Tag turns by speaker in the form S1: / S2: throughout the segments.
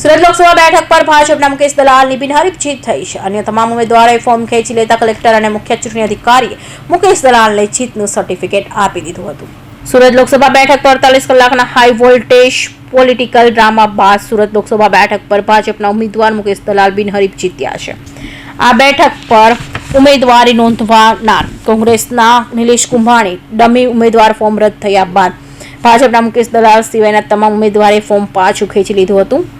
S1: સુરત લોકસભા બેઠક પર ભાજપના મુકેશ દલાલની બિનહરીફ જીત થઈ છે. અન્ય તમામ ઉમેદવારોએ ફોર્મ ખેંચી લેતા કલેક્ટર અને મુખ્ય ચૂંટણી અધિકારીએ મુકેશ દલાલને જીતનું સર્ટિફિકેટ આપી દીધું હતું. સુરત લોકસભા બેઠક પર અડતાલીસ કલાકના હાઈ વોલ્ટેજ પોલિટિકલ ડ્રામા બાદ સુરત લોકસભા બેઠક પર ભાજપના ઉમેદવાર મુકેશ દલાલ બિનહરીફ જીત્યા છે. આ બેઠક પર ઉમેદવારી નોંધવાનાર કોંગ્રેસના નિલેશ કુંભાણી, ડમી ઉમેદવાર ફોર્મ રદ થયા બાદ ભાજપના મુકેશ દલાલ સિવાયના તમામ ઉમેદવારે ફોર્મ પાછું ખેંચી લીધું હતું.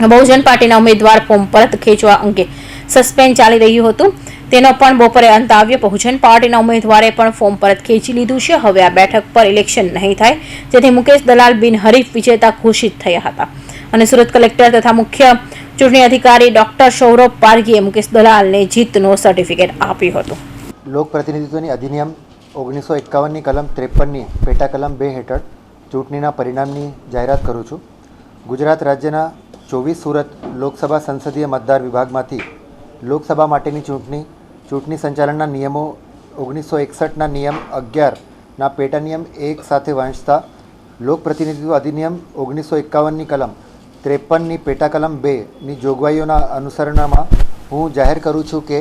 S1: બહુજન પાર્ટીના ઉમેદવાર ફોર્મ પરત ખેંચવા અંગે સસ્પેન્ડ ચાલી રહ્યું હતું. તેનો પણ બપોરે અંત આવ્યો. બહુજન પાર્ટીના ઉમેદવારે પણ ફોર્મ પરત ખેંચી લીધું છે. હવે આ બેઠક પર ઇલેક્શન નહીં થાય. જેથી મુકેશ દલાલ બિનહરીફ વિજેતા ઘોષિત થયા હતા. અને સુરત કલેક્ટર તથા મુખ્ય ચૂંટણી અધિકારી ડોક્ટર સૌરભ પારગીએ મુકેશ દલાલને જીતનો સર્ટિફિકેટ આપ્યું હતું.
S2: લોક પ્રતિનિધિત્વની અધિનિયમ ઓગણીસો એકાવનની કલમ ત્રેપનની પેટા કલમ બે હેઠળ ચૂંટણીના પરિણામની જાહેરાત કરું છું. ગુજરાત રાજ્યના ચોવીસ સુરત લોકસભા સંસદીય મતદાર વિભાગમાંથી લોકસભા માટેની ચૂંટણી ચૂંટણી સંચાલનના નિયમો ઓગણીસો એકસઠના નિયમ અગિયારના પેટા નિયમ એક સાથે વાંચતા લોક પ્રતિનિધિત્વ અધિનિયમ ઓગણીસો એકાવનની કલમ ત્રેપનની પેટા કલમ બેની જોગવાઈઓના અનુસરણમાં હું જાહેર કરું છું કે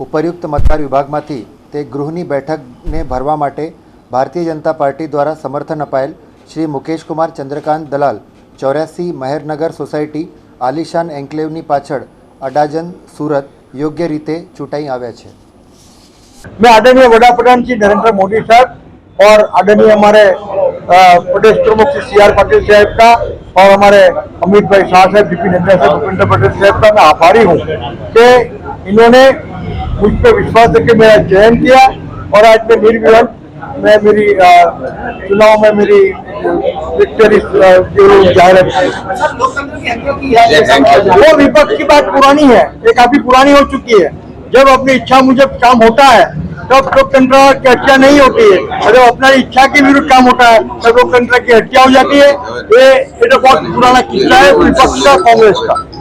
S2: ઉપરયુક્ત મતદાર વિભાગમાંથી તે ગૃહની બેઠકને ભરવા માટે ભારતીય જનતા પાર્ટી દ્વારા સમર્થન અપાયેલ શ્રી મુકેશકુમાર ચંદ્રકાંત દલાલ ચોર્યાસી મહેરનગર સોસાયટી આલિશાન એન્કલેવની પાછળ અડાજન સુરત યોગ્ય રીતે ચૂંટાઈ આવ્યા છે
S3: मैं आदरणीय वडाप्रधान जी नरेंद्र मोदी साहब और आदरणीय हमारे अ, प्रदेश प्रमुख श्री सी आर पाटिल साहब का और हमारे अमित भाई शाह साहब डीपी नड्डा साहब भूपेंद्र पटेल साहब का मैं आभारी हूँ कि इन्होंने मुझ पर विश्वास करके मेरा चयन किया और आज मैं निर्विघन मैं मेरी अ, चुनाव में मेरी विक्टरी वो विपक्ष की बात पुरानी है ये काफ़ी पुरानी हो चुकी है। जब अपनी इच्छा मुझे काम होता है तब लोकतंत्र की हत्या नहीं होती है। और जब अपना इच्छा के विरुद्ध काम होता है तब लोकतंत्र की हत्या हो जाती है। ये ये तो बहुत पुराना किस्सा है विपक्ष का कांग्रेस का।